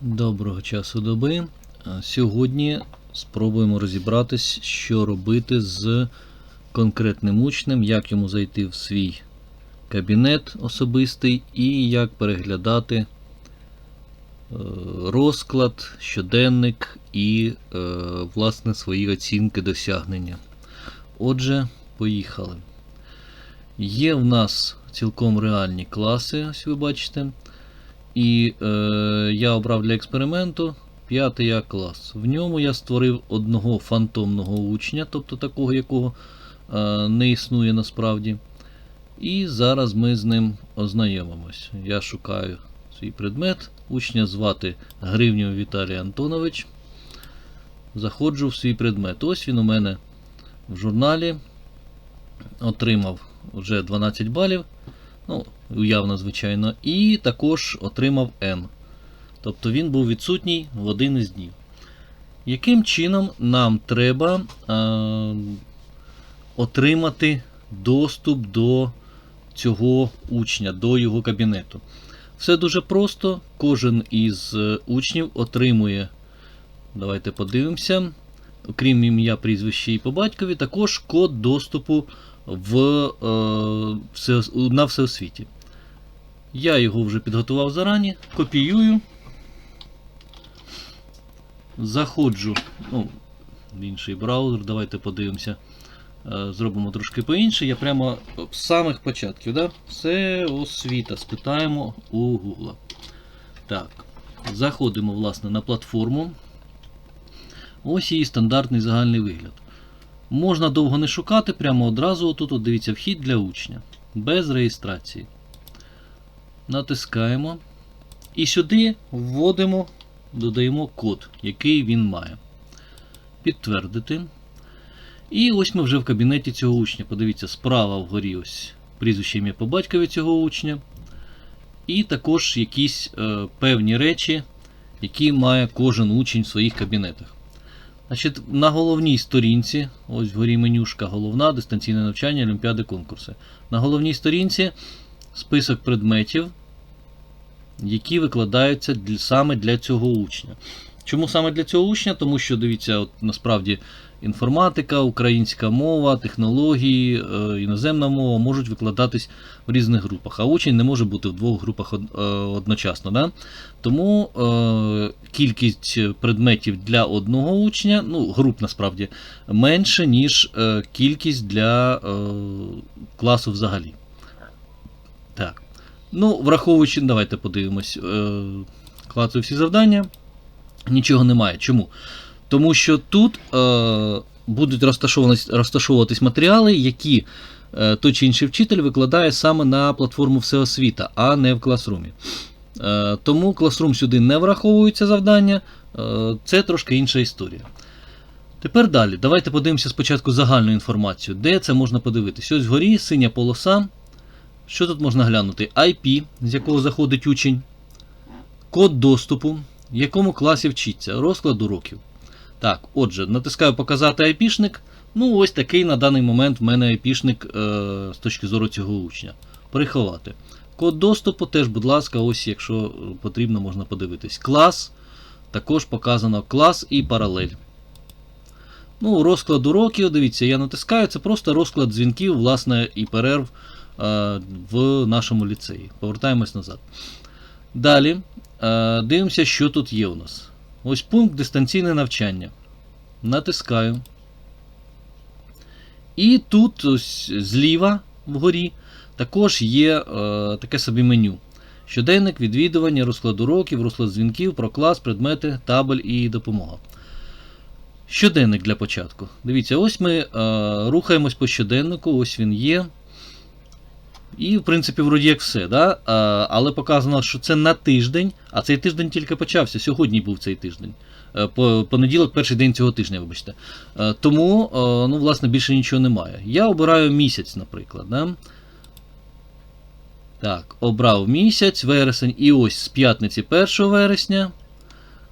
Доброго часу доби. Е, Сьогодні спробуємо розібратись, що робити з конкретним учнем, як йому зайти в свій кабінет особистий і як переглядати е, розклад, щоденник і, е, власне, свої оцінки досягнення. Отже, поїхали. Є в нас цілком реальні класи, ось ви бачите. І е, я обрав для експерименту п'ятий А клас. В ньому я створив одного фантомного учня, тобто такого, якого е, не існує насправді. І зараз ми з ним ознайомимось. Я шукаю свій предмет. Учня звати Гривнів Віталій Антонович. Заходжу в свій предмет. Ось він у мене в журналі. Отримав вже 12 балів. Ну, уявно, звичайно, і також отримав N. Тобто він був відсутній в один із днів. Яким чином нам треба е, отримати доступ до цього учня, до його кабінету? Все дуже просто. Кожен із е, учнів отримує, давайте подивимося, окрім ім'я, прізвище і по батькові, також код доступу в, е, на всеосвіті. Я його вже підготував зарані, копіюю, заходжу ну, в інший браузер, давайте подивимося. Е, Зробимо трошки по-інше. Я прямо з самих початків. Да? Все освіта. Спитаємо у Google. Так, заходимо власне, на платформу. Ось її стандартний загальний вигляд. Можна довго не шукати, прямо одразу отут, от дивіться, вхід для учня. Без реєстрації. Натискаємо. І сюди вводимо, додаємо код, який він має. Підтвердити. І ось ми вже в кабінеті цього учня. Подивіться, справа вгорі ось прізвище ім'я по батькові цього учня. І також якісь е, певні речі, які має кожен учень в своїх кабінетах. Значить, на головній сторінці, ось вгорі менюшка головна, дистанційне навчання, олімпіади, конкурси. На головній сторінці список предметів, які викладаються саме для цього учня. Чому саме для цього учня? Тому що, дивіться, от насправді інформатика, українська мова, технології, е, іноземна мова можуть викладатись в різних групах, а учень не може бути в двох групах е, одночасно. Да? Тому е, кількість предметів для одного учня, ну, груп насправді, менше, ніж е, кількість для класу взагалі. Так. Ну, враховуючи, давайте подивимось. Клацаю всі завдання. Нічого немає. Чому? Тому що тут е, будуть розташовуватись, матеріали, які е, той чи інший вчитель викладає саме на платформу Всеосвіта, а не в класрумі. Е, тому класрум сюди не враховується завдання, е, це трошки інша історія. Тепер далі. Давайте подивимося спочатку загальну інформацію. Де це можна подивитися? Ось вгорі синя полоса. Що тут можна глянути? IP, з якого заходить учень, код доступу, в якому класі вчиться, розклад уроків. Так, отже, натискаю показати айпішник. Ну, ось такий на даний момент в мене айпішник е, з точки зору цього учня. Приховати. Код доступу теж, будь ласка, ось якщо потрібно, можна подивитись. Клас. Також показано клас і паралель. Ну, розклад уроків, дивіться, я натискаю, це просто розклад дзвінків, власне, і перерв е, в нашому ліцеї. Повертаємось назад. Далі дивимося, що тут є у нас. Ось пункт дистанційне навчання. Натискаю. І тут ось зліва вгорі також є е, таке собі меню. Щоденник, відвідування, розклад уроків, розклад дзвінків, про клас, предмети, табель і допомога. Щоденник для початку. Дивіться, ось ми е, рухаємось по щоденнику, ось він є. І, в принципі, вроді як все. Да? А, але показано, що це на тиждень, а цей тиждень тільки почався. Сьогодні був цей тиждень. Е, Понеділок, перший день цього тижня, вибачте. Е, Тому, е, ну, власне, більше нічого немає. Я обираю місяць, наприклад. Да? Так, обрав місяць, вересень, і ось з п'ятниці 1 вересня.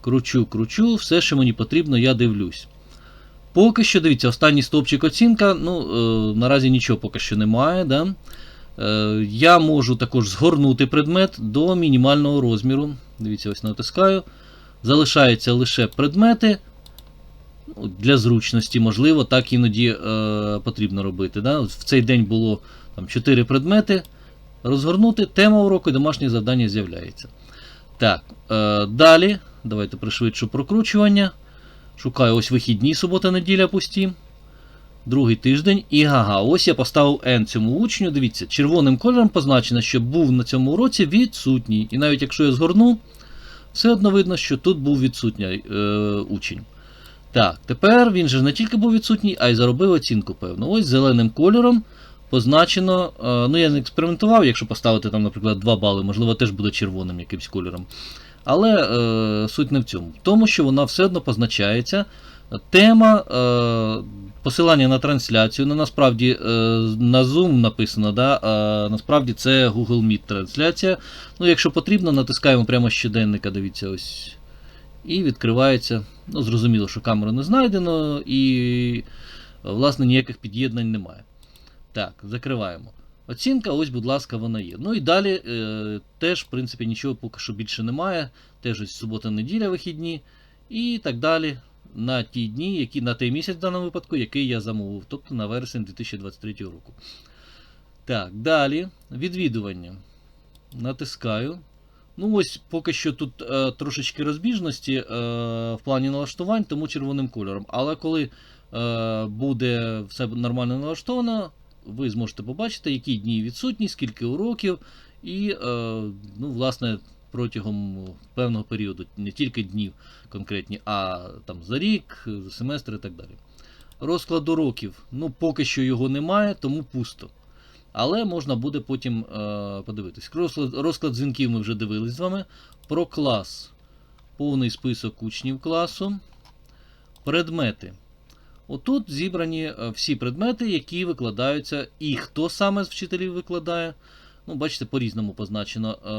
Кручу, кручу, все, що мені потрібно, я дивлюсь. Поки що, дивіться, останній стовпчик оцінка. Ну, е, наразі нічого поки що немає. Да? Е, я можу також згорнути предмет до мінімального розміру. Дивіться, ось натискаю. залишаються лише предмети. Ну, Для зручності, можливо, так іноді е, потрібно робити. Да? В цей день було там, 4 предмети. Розгорнути, тема уроку і домашнє завдання з'являється. Так, е, далі. Давайте пришвидшу прокручування. Шукаю ось вихідні, субота, неділя пусті. Другий тиждень. І ага, ось я поставив N цьому учню. Дивіться, червоним кольором позначено, що був на цьому уроці відсутній. І навіть якщо я згорну, все одно видно, що тут був відсутній е, учень. Так, тепер він же не тільки був відсутній, а й заробив оцінку, певно. Ось зеленим кольором позначено. е, ну, я не експериментував, якщо поставити там, наприклад, 2 бали, можливо, теж буде червоним якимсь кольором. Але е, суть не в цьому. В тому, що вона все одно позначається. Тема, е, посилання на трансляцію. Ну, насправді е, на Zoom написано, да, а насправді це Google Meet трансляція. Ну, якщо потрібно, натискаємо прямо щоденника, дивіться, ось. І відкривається. Ну, зрозуміло, що камеру не знайдено, і, власне, ніяких під'єднань немає. Так, закриваємо. Оцінка, ось, будь ласка, вона є. Ну і далі е, теж, в принципі, нічого поки що більше немає. Теж ось субота-неділя вихідні. І так далі на ті дні, які на той місяць в даному випадку, який я замовив, тобто на вересень 2023 року. Так, далі. Відвідування. Натискаю. Ну, ось поки що тут е, трошечки розбіжності е, в плані налаштувань, тому червоним кольором. Але коли е, буде все нормально налаштовано, ви зможете побачити, які дні відсутні, скільки уроків, і, е, ну, власне, протягом певного періоду, не тільки днів конкретні, а там за рік, за семестр і так далі. Розклад уроків. Ну, поки що його немає, тому пусто. Але можна буде потім е, подивитись. Розклад, розклад дзвінків ми вже дивились з вами. Про клас. Повний список учнів класу. Предмети. Отут зібрані е, всі предмети, які викладаються, і хто саме з вчителів викладає. Ну, бачите, по-різному позначено е,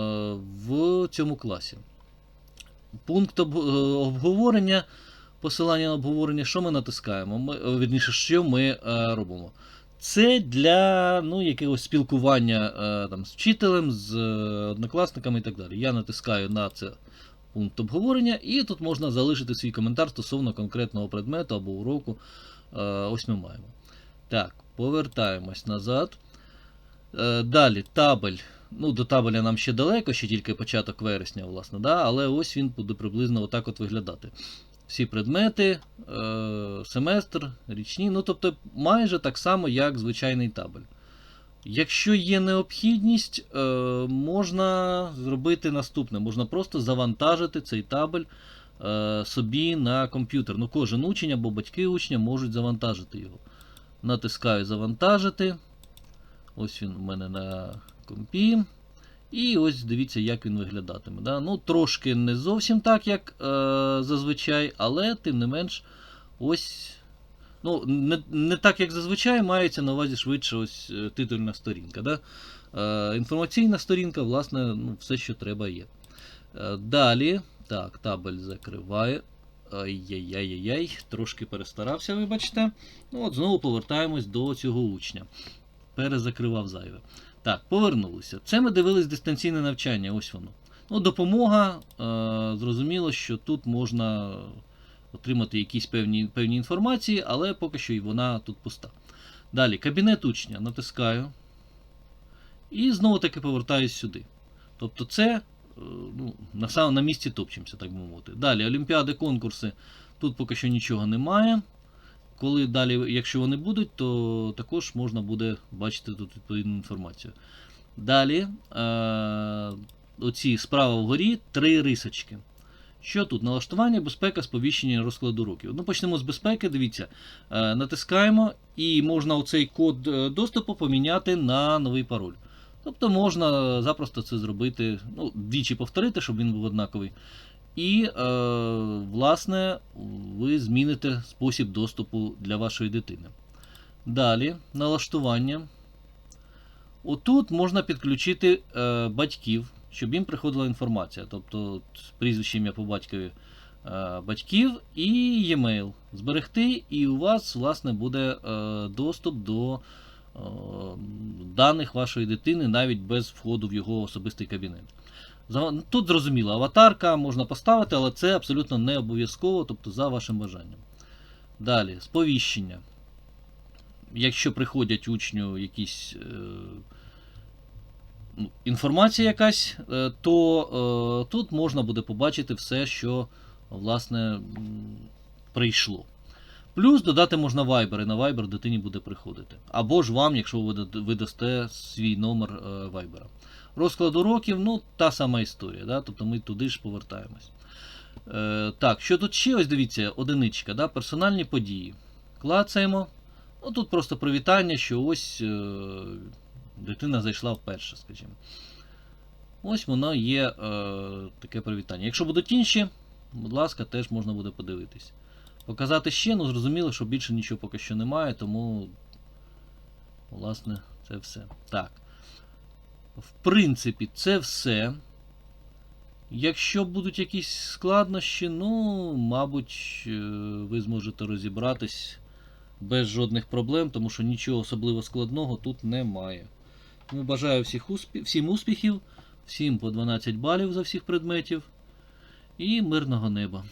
в цьому класі. Пункт е, обговорення, посилання на обговорення, що ми натискаємо? Ми, е, вірніше, що ми робимо? Це для ну, якогось спілкування там, з вчителем, з однокласниками і так далі. Я натискаю на це пункт обговорення, і тут можна залишити свій коментар стосовно конкретного предмету або уроку. Ось ми маємо. Так, повертаємось назад. Е, Далі табель. Ну, до табеля нам ще далеко, ще тільки початок вересня, власне, да? але ось він буде приблизно отак от виглядати. Всі предмети, е, семестр, річні, ну тобто майже так само, як звичайний табель. Якщо є необхідність, е, можна зробити наступне: можна просто завантажити цей табель е, собі на комп'ютер. Ну, кожен учень або батьки учня можуть завантажити його. Натискаю завантажити. Ось він у мене на компі. І ось дивіться, як він виглядатиме. Да? Ну, Трошки не зовсім так, як е, зазвичай, але тим не менш, ось. Ну, не, не так, як зазвичай, мається на увазі швидше ось е, титульна сторінка. Да? Е, інформаційна сторінка, власне, ну, все, що треба є. Е, далі. Так, табель закриває. Ай-яй-яй-яй, трошки перестарався, вибачте. Ну, от Знову повертаємось до цього учня. Перезакривав зайве. Так, повернулися. Це ми дивились дистанційне навчання, ось воно. Ну, допомога. Е, зрозуміло, що тут можна отримати якісь певні, певні інформації, але поки що і вона тут пуста. Далі, кабінет учня. Натискаю. І знову таки повертаюсь сюди. Тобто це е, ну, на, сам- на місці топчемося, так би мовити. Далі, олімпіади, конкурси. Тут поки що нічого немає. Коли далі, якщо вони будуть, то також можна буде бачити тут відповідну інформацію. Далі, е, оці справа вгорі три рисочки. Що тут? Налаштування, безпека, сповіщення розкладу років. Ну, почнемо з безпеки. Дивіться, е, натискаємо, і можна оцей код е, доступу поміняти на новий пароль. Тобто можна запросто це зробити, ну, двічі повторити, щоб він був однаковий. І, е, власне, зміните спосіб доступу для вашої дитини. Далі, налаштування. Отут можна підключити е, батьків, щоб їм приходила інформація. Тобто прізвище ім'я по батькові е, батьків і e-mail. Зберегти, і у вас, власне, буде е, доступ до е, даних вашої дитини навіть без входу в його особистий кабінет. Тут зрозуміло, аватарка можна поставити, але це абсолютно не обов'язково, тобто за вашим бажанням. Далі, сповіщення. Якщо приходять учню якісь е, ну, інформація якась, е, то е, тут можна буде побачити все, що власне прийшло. Плюс додати можна Viber, і на Viber дитині буде приходити. Або ж вам, якщо ви дасте свій номер е, Viber. Розклад уроків, ну, та сама історія, да? тобто ми туди ж повертаємось. Е, так, що тут ще ось дивіться, одиничка, да? персональні події. Клацаємо. Ну, тут просто привітання, що ось е, дитина зайшла вперше, скажімо. Ось воно є е, таке привітання. Якщо будуть інші, будь ласка, теж можна буде подивитись. Показати ще, ну зрозуміло, що більше нічого поки що немає, тому, власне, це все. Так. В принципі, це все. Якщо будуть якісь складнощі, ну, мабуть, е, ви зможете розібратись без жодних проблем, тому що нічого особливо складного тут немає. Тому бажаю всіх успі... всім успіхів, всім по 12 балів за всіх предметів і мирного неба.